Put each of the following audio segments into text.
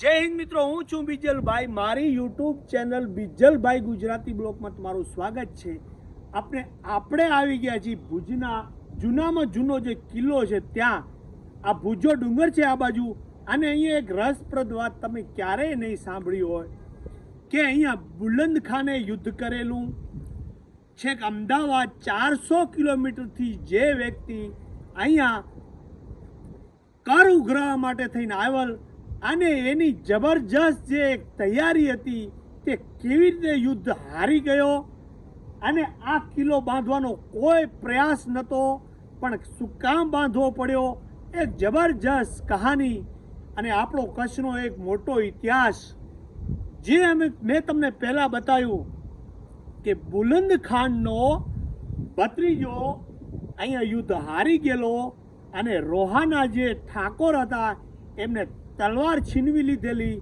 જય હિન્દ મિત્રો, હું છું બિજલભાઈ. મારી યુટ્યુબ ચેનલ બિજલભાઈ ગુજરાતી બ્લોગમાં તમારું સ્વાગત છે. આપણે આપણે આવી ગયા છીએ ભુજના, જૂનામાં જૂનો જે કિલ્લો છે ત્યાં. આ ભુજો ડુંગર છે આ બાજુ. અને અહીંયા એક રસપ્રદ વાત તમે ક્યારેય નહીં સાંભળી હોય કે અહીંયા બુલંદ ખાને યુદ્ધ કરેલું. છેક અમદાવાદ ચારસો કિલોમીટરથી જે વ્યક્તિ અહીંયા કર ઉઘરાવા માટે થઈને આવેલ અને એની જબરજસ્ત જે તૈયારી હતી તે કેવી રીતે યુદ્ધ હારી ગયો અને આ કિલ્લો બાંધવાનો કોઈ પ્રયાસ નહોતો પણ શું કામ બાંધવો પડ્યો એક જબરજસ્ત કહાની અને આપણો કચ્છનો એક મોટો ઇતિહાસ. જે અમે, મેં તમને પહેલાં બતાવ્યું કે બુલંદ ખાનનો ભત્રીજો અહીંયા યુદ્ધ હારી ગયેલો અને રોહાના જે ઠાકોર હતા, એમને તલવાર છીનવી લીધેલી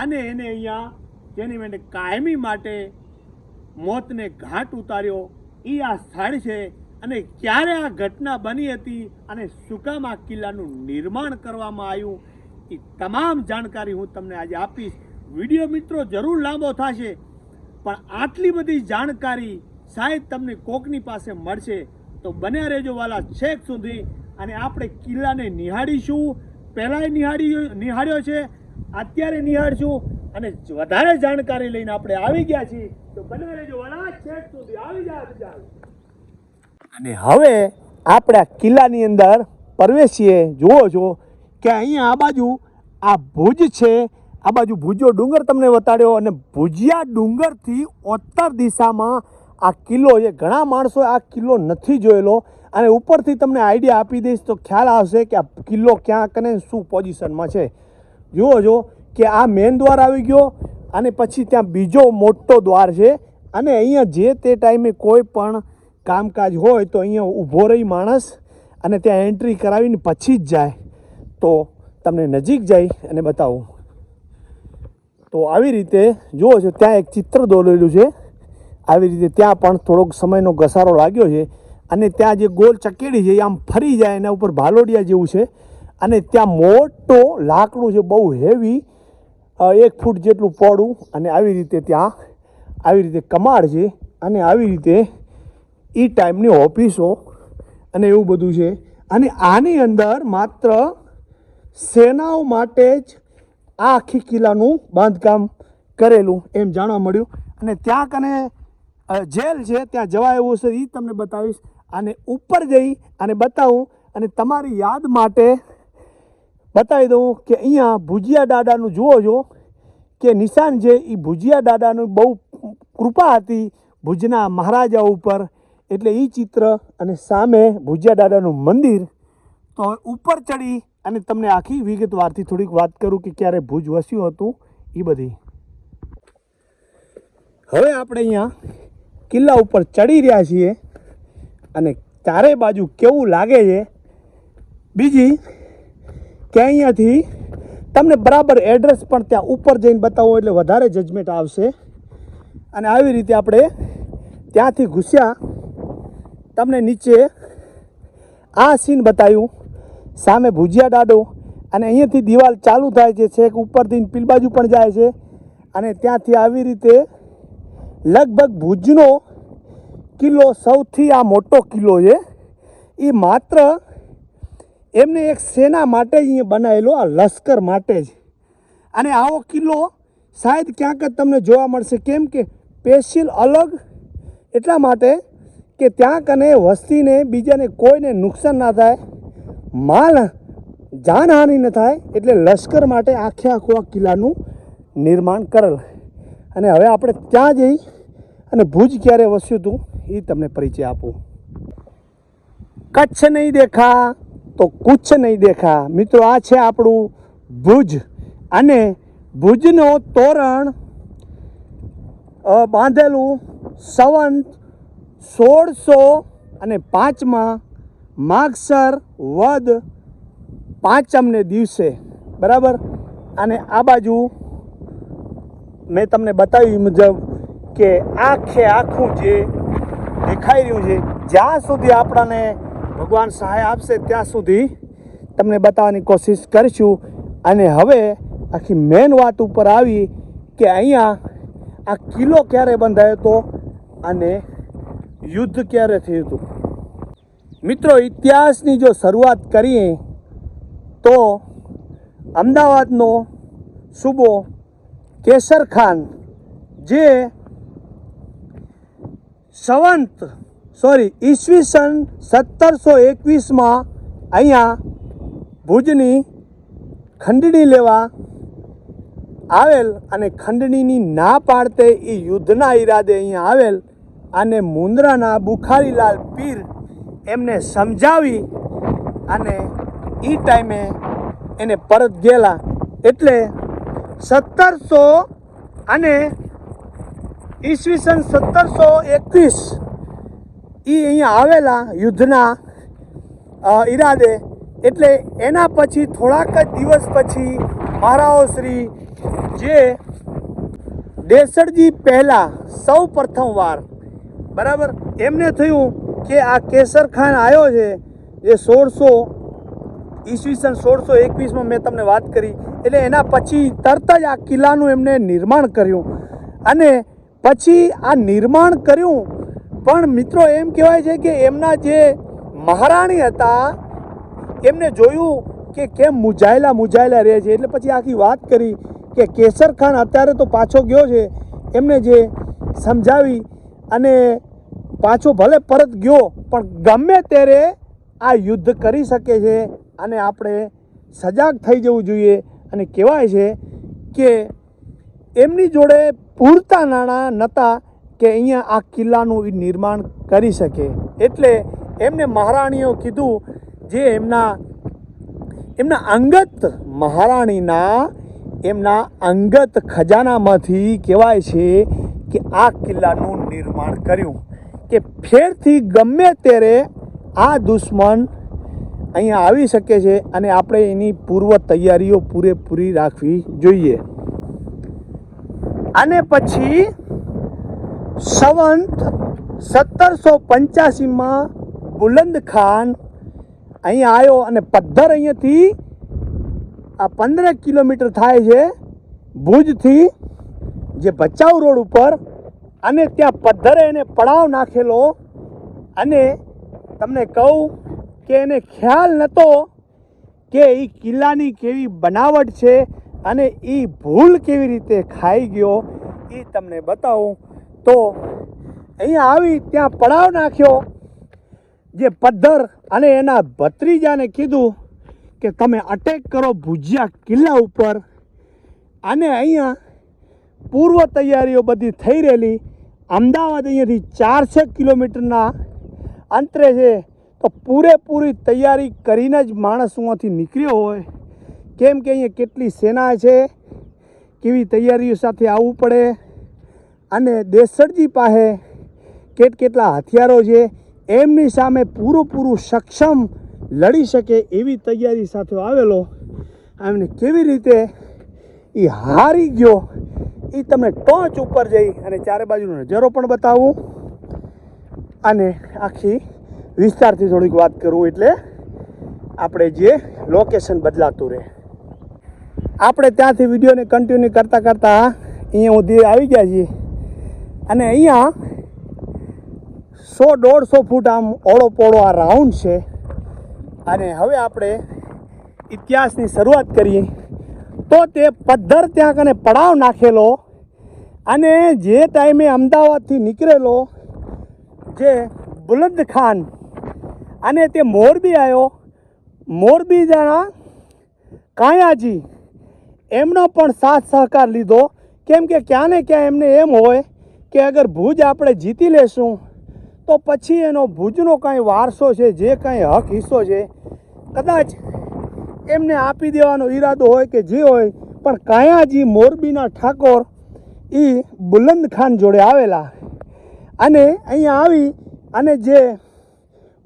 અને એને અહીંયા જેની માટે કાયમી માટે મોતને ઘાટ ઉતાર્યો. એ આ સ્થળ છે અને ક્યારે આ ઘટના બની હતી અને આ કિલ્લાનું નિર્માણ કરવામાં આવ્યું એ તમામ જાણકારી હું તમને આજે આપીશ. વીડિયો મિત્રો જરૂર લાંબો થશે, પણ આટલી બધી જાણકારી શાયદ તમને કોકની પાસે મળશે. તો બન્યા રહેજો વાલા છેક સુધી અને આપણે કિલ્લાને નિહાળીશું. પહેલાંય નિહાળી નિહાળ્યો છે, અત્યારે નિહાળશું અને વધારે જાણકારી લઈને આપણે આવી ગયા છીએ. તો બન્યા રહેજો સુધી આવી જાય અને હવે આપણે કિલ્લાની અંદર પ્રવેશીએ, જુઓ છો કે અહીંયા આ બાજુ આ ભુજ છે. આ બાજુ ભુજો ડુંગર તમને બતાડ્યો અને ભુજિયા ડુંગરથી ઉત્તર દિશામાં આ કિલ્લો છે. ઘણા માણસો આ કિલ્લો નથી જોયેલો. અને ઉપરથી તમને આઈડિયા આપી દઈશ, તો ખ્યાલ આવશે કે આ કિલ્લો ક્યાં કને શું પોઝિશનમાં છે. જુઓ છો કે આ મેન દ્વાર આવી ગયો અને પછી ત્યાં બીજો મોટો દ્વાર છે. અને અહીંયા જે તે ટાઈમે કોઈ પણ કામકાજ હોય તો અહીંયા ઊભો રહી માણસ અને ત્યાં એન્ટ્રી કરાવીને પછી જ જાય. તો તમને નજીક જાય અને બતાવું. તો આવી રીતે, જુઓ છો ત્યાં એક ચિત્ર દોરેલું છે. આવી રીતે ત્યાં પણ થોડોક સમયનો ઘસારો લાગ્યો છે. અને ત્યાં જે ગોલ ચકેડી છે એ આમ ફરી જાય એના ઉપર ભાલોડિયા જેવું છે. અને ત્યાં મોટો લાકડું છે, બહુ હેવી એક ફૂટ જેટલું પોડું અને આવી રીતે ત્યાં, આવી રીતે કમાડ છે અને આવી રીતે એ ટાઈમની ઓફિસો અને એવું બધું છે. અને આની અંદર માત્ર સેનાઓ માટે જ આ આખી કિલ્લાનું બાંધકામ કરેલું એમ જાણવા મળ્યું. અને ત્યાં કને જેલ છે, ત્યાં જવા એવું છે એ તમને બતાવીશ. અને ઉપર જઈ અને બતાવું અને તમારી યાદ માટે બતાવી દઉં કે અહીંયા ભુજિયા દાદાનું જુઓ છો કે નિશાન છે એ ભુજિયા દાદાનું બહુ કૃપા હતી ભુજના મહારાજા ઉપર. એટલે એ ચિત્ર અને સામે ભુજિયા દાદાનું મંદિર. તો ઉપર ચડી અને તમને આખી વિગતવારથી થોડીક વાત કરું કે ક્યારે ભુજ વસ્યું હતું એ બધી. હવે આપણે અહીંયા કિલ્લા ઉપર ચડી રહ્યા છીએ. અને ચારે બાજુ કેવું લાગે છે? બીજી, કે અહીંયાથી તમને બરાબર એડ્રેસ પણ ત્યાં ઉપર જઈને બતાવો એટલે વધારે જજમેન્ટ આવશે. અને આવી રીતે આપણે ત્યાંથી ઘૂસ્યા. તમને નીચે આ સીન બતાવ્યું. સામે ભુજિયા ડાડો અને અહીંયાથી દિવાલ ચાલુ થાય છે, છેક ઉપરથી પીલ બાજુ પણ જાય છે. અને ત્યાંથી આવી રીતે લગભગ ભુજનો કિલ્લો સૌથી આ મોટો કિલ્લો છે. એ માત્ર એમને એક સેના માટે જ બનાવેલો આ લશ્કર માટે જ અને આવો કિલ્લો શાયદ ક્યાંક જ તમને જોવા મળશે. કેમ કે સ્પેશિયલ અલગ એટલા માટે કે ત્યાં કને વસ્તીને બીજાને કોઈને નુકસાન ના થાય, માલ જાનહાનિ ન થાય એટલે લશ્કર માટે આખે આખું આ કિલ્લાનું નિર્માણ કરેલ. અને હવે આપણે ત્યાં જઈ અને ભુજ ક્યારે વસ્યું હતું? એ તમને પરિચય આપું. કચ્છ નહીં દેખા તો કુચ્છ નહીં દેખા. મિત્રો, આ છે આપણું ભુજ અને ભુજનો તોરણ બાંધેલું સંવંત સોળસો અને પાંચમાં માગસર વદ પાંચમને દિવસે. બરાબર? અને આ બાજુ મેં તમને બતાવ્યું મુજબ કે આખે આખું જે દેખાઈ રહ્યું છે. જ્યાં સુધી આપણને ભગવાન સહાય આપશે, ત્યાં સુધી તમને બતાવવાની કોશિશ કરીશું. અને હવે આખી મેન વાત ઉપર આવી કે અહીંયા આ કિલ્લો ક્યારે બંધાયો હતો અને યુદ્ધ ક્યારે થયું હતું. મિત્રો, ઇતિહાસની જો શરૂઆત કરીએ, તો અમદાવાદનો સુબો કેસર ખાન, જે સંવંત સોરી ઈસવીસન સત્તરસો એકવીસમાં અહીંયા ભુજની ખંડણી લેવા આવેલ અને ખંડણીની ના પાડતે એ યુદ્ધના ઈરાદે અહીંયા આવેલ અને મુંદ્રાના બુખારીલાલ પીર એમને સમજાવી અને એ ટાઈમે એને પરત ગયેલા. એટલે સત્તરસો અને ઈસવીસન સત્તરસો એકવીસ એ અહીંયા આવેલા યુદ્ધના ઈરાદે. એટલે એના પછી થોડાક જ દિવસ પછી મહારાઓ શ્રી, જે દેસરજી પહેલાં સૌ પ્રથમવાર બરાબર? એમને થયું કે આ કેસર ખાન આવ્યો છે, જે સોળસો ઈસવીસન સોળસો એકવીસમાં મેં તમને વાત કરી. એટલે એના પછી તરત જ આ કિલ્લાનું એમને નિર્માણ કર્યું. અને પછી આ નિર્માણ કર્યું. પણ મિત્રો એમ કહેવાય છે કે એમના જે મહારાણી હતા, એમને જોયું કે કેમ મુજાયેલા મુજાયેલા રહે છે. એટલે પછી આખી વાત કરી કે કેસર ખાન અત્યારે તો પાછો ગયો છે. એમને જે સમજાવી અને પાછો ભલે પરત ગયો, પણ ગમે ત્યારે આ યુદ્ધ કરી શકે છે અને આપણે સજાગ થઈ જવું જોઈએ. અને કહેવાય છે કે એમની જોડે પૂરતા નાણાં નહોતા કે અહીંયા આ કિલ્લાનું નિર્માણ કરી શકે. એટલે એમને મહારાણીઓ કીધું જે એમના એમના અંગત મહારાણીના, એમના અંગત ખજાનામાંથી કહેવાય છે કે આ કિલ્લાનું નિર્માણ કર્યું. કે ફેરથી ગમે ત્યારે આ દુશ્મન અહીંયા આવી શકે છે અને આપણે એની પૂર્વ તૈયારીઓ પૂરેપૂરી રાખવી જોઈએ. અને પછી સંવંત સત્તરસો પંચ્યાસીમાં બુલંદ ખાન અહીંયા આવ્યો અને પદ્ધર અહીંયાથી આ પંદર કિલોમીટર થાય છે ભુજથી જે ભચાઉ રોડ ઉપર અને ત્યાં પદ્ધરે એને પડાવ નાખેલો અને તમને કહું કે એને ખ્યાલ નહોતો કે એ કિલ્લાની કેવી બનાવટ છે અને એ ભૂલ કેવી રીતે ખાઈ ગયો એ તમને બતાવું. તો અહીંયા આવી ત્યાં પડાવ નાખ્યો, જે પદ્ધર અને એના ભત્રીજાને કીધું કે તમે અટેક કરો ભુજિયા કિલ્લા ઉપર. અને અહીંયા પૂર્વ તૈયારીઓ બધી થઈ રહેલી. અમદાવાદ અહીંયાથી ચારસો કિલોમીટરના અંતરે છે. તો પૂરેપૂરી તૈયારી કરીને જ માણસ અહીંયાથી નીકળ્યો હોય. કેમ કે અહીંયા કેટલી સેના છે, કેવી તૈયારીઓ સાથે આવવું પડે, અને દેસરજી પાસે કેટ કેટલા હથિયારો છે, એમની સામે પૂરું પૂરું સક્ષમ લડી શકે એવી તૈયારી સાથે આવેલો. એમને કેવી રીતે એ હારી ગયો એ તમને ટોચ ઉપર જઈ અને ચારે બાજુનો નજારો પણ બતાવું. અને આખી વિસ્તારથી થોડીક વાત કરું એટલે આપણે જે લોકેશન બદલાતું રહે. આપણે ત્યાંથી વિડીયોને કન્ટિન્યુ કરતાં કરતાં અહીંયા સુધી આવી ગયા છીએ. અને અહીંયા સો દોઢસો ફૂટ આમ ઓળો પોળો આ રાઉન્ડ છે. અને હવે આપણે ઇતિહાસની શરૂઆત કરીએ. તો તે પદ્ધર ત્યાં કને પડાવ નાખેલો અને જે ટાઈમે અમદાવાદથી નીકળેલો જે બુલંદ ખાન અને તે મોરબી આવ્યો. મોરબી જણા કાયાજી એમનો પણ સાથ સહકાર લીધો. કેમ કે ક્યાં ને ક્યાં એમને એમ હોય કે અગર ભુજ આપણે જીતી લેશું, તો પછી એનો ભુજનો કાંઈ વારસો છે, જે કાંઈ હક હિસ્સો છે, કદાચ એમને આપી દેવાનો ઈરાદો હોય કે જે હોય, પણ કાયાજી, મોરબીના ઠાકોર એ બુલંદ ખાન જોડે આવેલા. અને અહીંયા આવી અને જે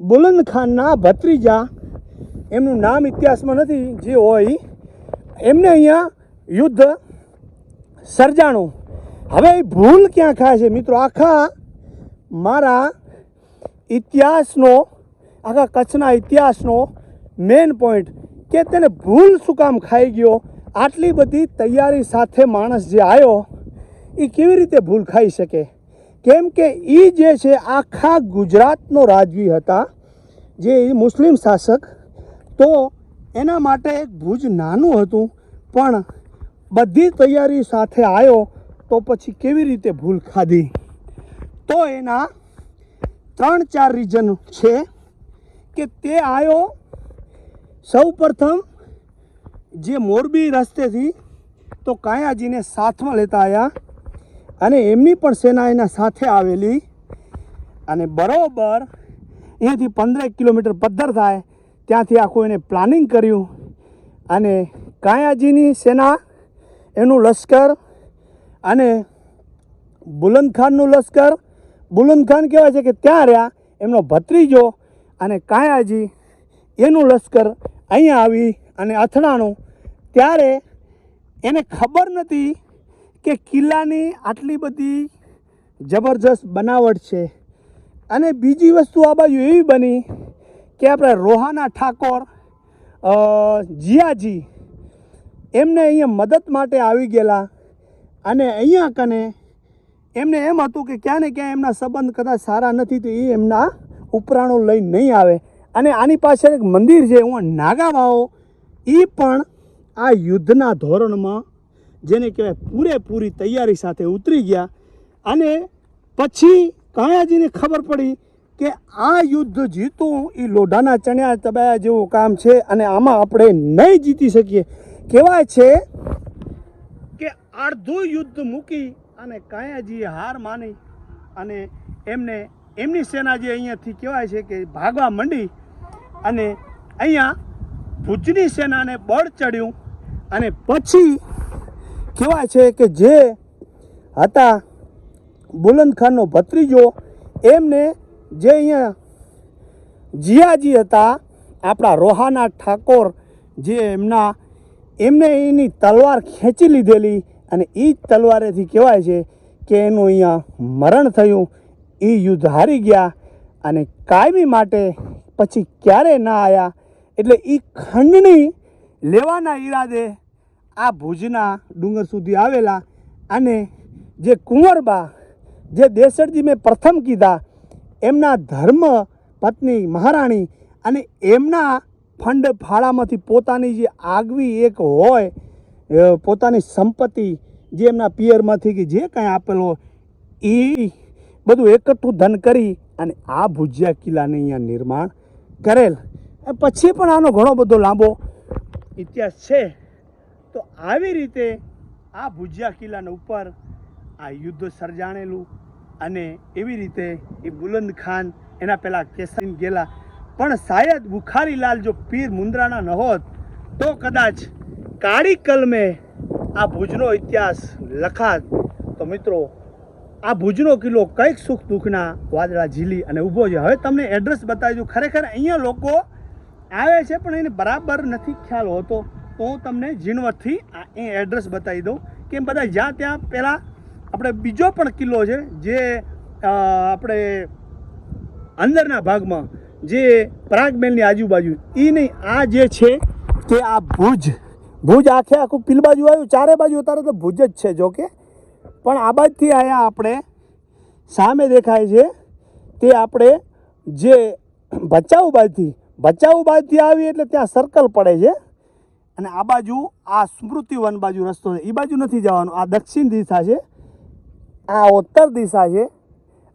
બુલંદ ખાનના ભત્રીજા, એમનું નામ ઇતિહાસમાં નથી, જે હોય એમને અહીંયા યુદ્ધ સર્જાણું. હવે એ ભૂલ ક્યાં ખાય છે? મિત્રો, આખા મારા ઇતિહાસનો, આખા કચ્છના ઇતિહાસનો મેન પોઈન્ટ કે તેને ભૂલ શું કામ ખાઈ ગયો? આટલી બધી તૈયારી સાથે માણસ જે આવ્યો એ કેવી રીતે ભૂલ ખાઈ શકે? કેમ કે એ જે છે, આખા ગુજરાતનો રાજવી હતા, જે મુસ્લિમ શાસક, તો એના માટે એક ભુજ નાનું હતું, પણ બધી તૈયારી સાથે આવ્યો તો પછી કેવી રીતે ભૂલ ખાધી? તો એના ત્રણ ચાર રીઝન છે કે તે આવ્યો સૌ પ્રથમ જે મોરબી રસ્તેથી તો કાયાજીને સાથમાં લેતા આવ્યા અને એમની પણ સેના એના સાથે આવેલી અને બરાબર અહીંયાથી પંદરેક કિલોમીટર પદ્ધર થાય ત્યાંથી આખું એને પ્લાનિંગ કર્યું અને કાયાજીની સેના એનું લશ્કર અને બુલંદ ખાનનું લશ્કર. બુલંદ ખાન કહેવાય છે કે ત્યાં રહ્યા, એમનો ભત્રીજો અને કાયાજી, એનું લશ્કર અહીંયા આવી અને અથડાણું. ત્યારે એને ખબર નથી કે કિલ્લાની આટલી બધી જબરજસ્ત બનાવટ છે. અને બીજી વસ્તુ આ બાજુ એવી બની કે આપણે રોહાના ઠાકોર જીયાજી એમને અહીંયા મદદ માટે આવી ગયેલા. અને અહીંયા કને એમને એમ હતું કે ક્યાં ને ક્યાં એમના સંબંધ કદાચ સારા નથી તો એ એમના ઉપરાણો લઈ નહીં આવે. અને આની પાછળ એક મંદિર છે હું નાગાવાઓ. એ પણ આ યુદ્ધના ધોરણમાં જેને કહેવાય પૂરેપૂરી તૈયારી સાથે ઉતરી ગયા. અને પછી કાયાજીને ખબર પડી કે આ યુદ્ધ જીતવું એ લોઢાના ચણ્યા તબાયા જેવું કામ છે અને આમાં આપણે નહીં જીતી શકીએ. કહેવાય છે કે અડધું યુદ્ધ મૂકી અને કાયાજીએ હાર માની અને એમને, એમની સેના જે અહીંયાથી કહેવાય છે કે ભાગવા માંડી અને અહીંયા ભુજની સેનાને બળ ચડ્યું અને પછી કહેવાય છે કે જે હતા બુલંદ ખાનનો ભત્રીજો, એમને જે અહીંયા જીયાજી હતા, આપણા રોહાના ઠાકોર જે એમના એમને એની તલવાર ખેંચી લીધેલી અને એ જ તલવારેથી કહેવાય છે કે એનું અહીંયા મરણ થયું. એ યુદ્ધ હારી ગયા અને કાયમી માટે પછી ક્યારે ના આવ્યા એટલે એ ખંડણી લેવાના ઈરાદે આ ભુજના ડુંગર સુધી આવેલા અને જે કુંવરબા, જે દેસરજી મેં પ્રથમ કીધા, એમના ધર્મ પત્ની મહારાણી અને એમના ફંડ ફાળામાંથી પોતાની જે આગવી એક હોય પોતાની સંપત્તિ જે એમના પિયરમાંથી કે જે કાંઈ આપેલો એ બધું એકઠું ધન કરી અને આ ભુજિયા કિલ્લાને અહીંયા નિર્માણ કરેલ. પછી પણ આનો ઘણો બધો લાંબો ઇતિહાસ છે. તો આવી રીતે આ ભુજિયા કિલ્લાના ઉપર આ યુદ્ધ સર્જાણેલું અને એવી રીતે એ બુલંદ ખાન એના પહેલાં કેસરીન ગયેલા પણ શાયદ બુખારીલાલ જો પીર મુંદ્રાના ન હોત, તો કદાચ કાળી કલમે આ ભુજનો ઇતિહાસ લખાત. તો મિત્રો, આ ભુજનો કિલ્લો કંઈક સુખ દુઃખના વાદળા ઝીલી અને ઊભો છે. હવે તમને એડ્રેસ બતાવી દઉં. ખરેખર અહીંયા લોકો આવે છે, પણ એને બરાબર નથી ખ્યાલ હોતો. તો હું તમને ઝીણવટથી આ એ એડ્રેસ બતાવી દઉં. કે બધા જ્યાં ત્યાં પહેલાં આપણે બીજો પણ કિલ્લો છે, જે આપણે અંદરના ભાગમાં જે પરાગમેલની આજુબાજુ એ નહીં, આ જે છે તે આ ભુજ. ભુજ આખે આખું પીલ બાજુ આવ્યું, ચારે બાજુ અત્યારે તો ભુજ જ છે, જો કે. પણ આ બાજુથી અહીંયા આપણે સામે દેખાય છે તે આપણે જે ભચાઉ બાજુથી ભચાઉ બાજુથી આવી એટલે ત્યાં સર્કલ પડે છે. અને આ બાજુ, આ સ્મૃતિવન બાજુ રસ્તો છે. એ બાજુ નથી જવાનું. આ દક્ષિણ દિશા છે, આ ઉત્તર દિશા છે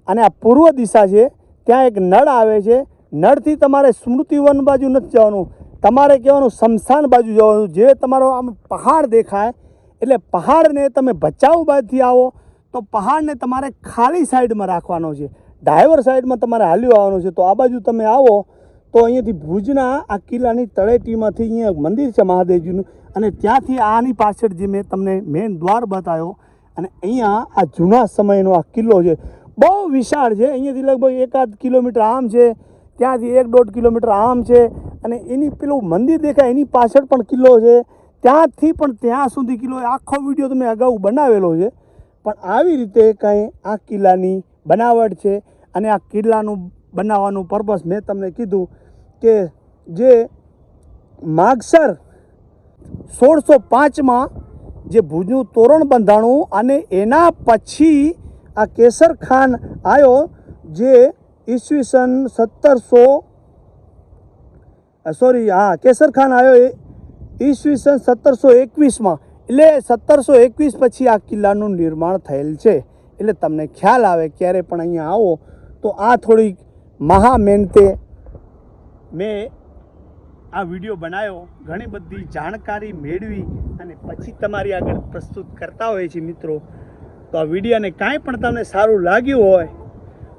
અને આ પૂર્વ દિશા છે. ત્યાં એક નળ આવે છે નળથી તમારે સ્મૃતિવન બાજુ નથી જવાનું. તમારે કહેવાનું શમશાન બાજુ જવાનું. જે તમારો આમ પહાડ દેખાય, એટલે પહાડને તમે બચાવ બાજુથી આવો, તો પહાડને તમારે ખાલી સાઈડમાં રાખવાનો છે. ડ્રાઈવર સાઈડમાં તમારે હાલ્યું આવવાનું છે. તો આ બાજુ તમે આવો, તો અહીંયાથી ભુજના આ કિલ્લાની તળેટીમાંથી અહીંયા મંદિર છે મહાદેવજીનું. અને ત્યાંથી આની પાછળ જે મેં તમને મેઇન દ્વાર બતાવ્યો, અને અહીંયા આ જૂના સમયનો આ કિલ્લો છે. બહુ વિશાળ છે. અહીંયાથી લગભગ એકાદ કિલોમીટર આમ છે. ત્યાંથી એક દોઢ કિલોમીટર આમ છે અને એની પેલું મંદિર દેખાય, એની પાછળ પણ કિલ્લો છે. ત્યાંથી પણ ત્યાં સુધી કિલ્લો આખો વીડિયો તમે અગાઉ બનાવેલો છે. પણ આવી રીતે કંઈ આ કિલ્લાની બનાવટ છે અને આ કિલ્લાનું બનાવવાનું પર્પસ મેં તમને કીધું કે જે માગસર સોળસો પાંચમાં જે ભુજનું તોરણ બંધાણું અને એના પછી આ કેસર ખાન આવ્યો જે ઈસવીસન સત્તરસો સોરી, હા, કેસર ખાન આવ્યો એ ઈસવીસન સત્તરસો એકવીસમાં. એટલે સત્તરસો એકવીસ પછી આ કિલ્લાનું નિર્માણ થયેલ છે. એટલે તમને ખ્યાલ આવે ક્યારે પણ અહીંયા આવો, તો આ થોડીક મહા મહેનતે મેં આ વીડિયો બનાવ્યો, ઘણી બધી જાણકારી મેળવી અને પછી તમારી આગળ પ્રસ્તુત કરતા હોય છે મિત્રો. તો આ વિડીયોને કાંઈ પણ તમને સારું લાગ્યું હોય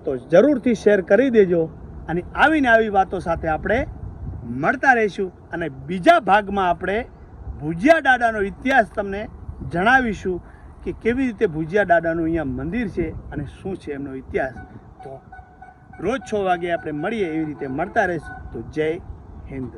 તો જરૂરથી શેર કરી દેજો અને આવીને આવી વાતો સાથે આપણે મળતા રહીશું અને બીજા ભાગમાં આપણે ભુજિયા દાદાનો ઇતિહાસ તમને જણાવીશું કે કેવી રીતે ભુજિયા દાદાનું અહીંયા મંદિર છે અને શું છે એમનો ઇતિહાસ. તો રોજ છ વાગે આપણે મળીએ એવી રીતે મળતા રહીશું. તો જય હિન્દ.